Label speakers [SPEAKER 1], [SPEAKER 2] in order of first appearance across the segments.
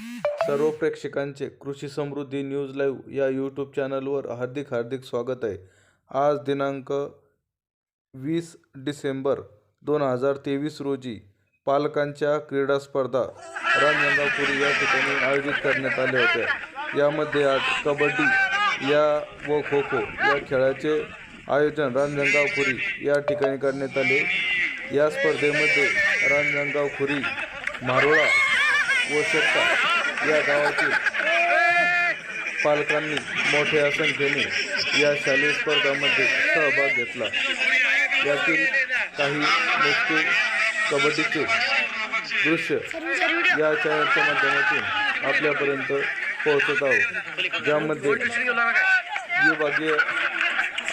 [SPEAKER 1] सर्व प्रेक्षकांचे कृषी समृद्धी न्यूज लाईव्ह या यूट्यूब चॅनलवर हार्दिक हार्दिक स्वागत आहे. आज दिनांक वीस डिसेंबर दोन हजार तेवीस रोजी पालकांच्या क्रीडा स्पर्धा रामगंगापुरी या ठिकाणी आयोजित करण्यात आल्या होत्या. यामध्ये आज कबड्डी या व खो खो या खेळाचे आयोजन रांजणगावपुरी या ठिकाणी करण्यात आले. या स्पर्धेमध्ये रांजणगावपुरी मारोळा व शेट्टा या गावातील पालकांनी मोठ्या संख्येने या शालेय स्पर्धामध्ये सहभाग घेतला. यातील काही मुख्य कबड्डीचे दृश्य या चॅनलच्या माध्यमातून आपल्यापर्यंत पोहोचत आहोत. ज्यामध्ये विभागीय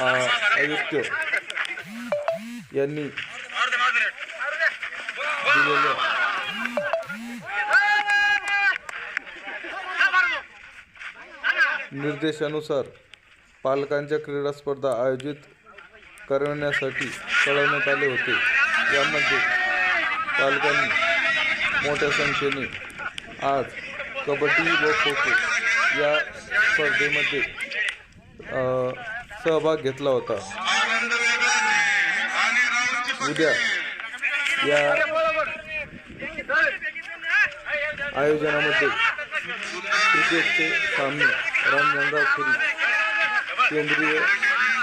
[SPEAKER 1] आयुक्त यांनी दिलेल्या निर्देशानुसार पालकांच्या क्रीडा स्पर्धा आयोजित करण्यासाठी कळवण्यात आले होते. यामध्ये पालकांनी मोठ्या संख्येने आज कबड्डी व खो खो या स्पर्धेमध्ये सहभाग घेतला होता. उद्या या आयोजनामध्ये क्रिकेटचे सामने रामजंगापुरी केंद्रीय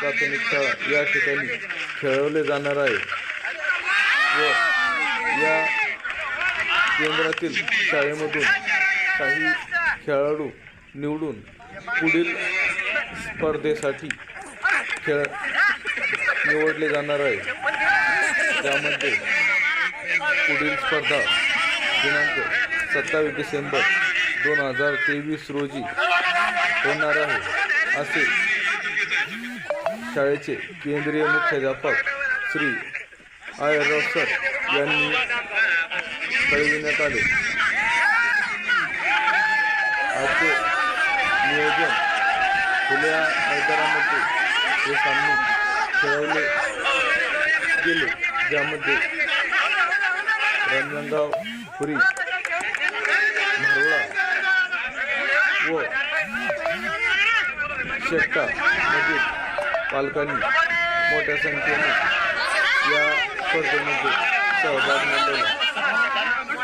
[SPEAKER 1] प्राथमिक शाळा या ठिकाणी खेळवले जाणार आहे. व या केंद्रातील शाळेमधून काही खेळाडू निवडून पुढील स्पर्धेसाठी खेळ निवडले जाणार आहे. त्यामध्ये पुढील स्पर्धा दिनांक सत्तावीस डिसेंबर दोन हजार तेवीस रोजी होणार आहे. असे शाळेचे केंद्रीय मुख्याध्यापक श्री आय सर यांनी कळविण्यात आले. आजचे नियोजन खुल्या मैदानामध्ये हे सामने खेळवले गेले ज्यामध्ये रांजणगाव पुरी मारोळा व शेकटा मधील पालकांनी मोठ्या संख्येने या स्पर्धेमध्ये सहभाग नोंदवला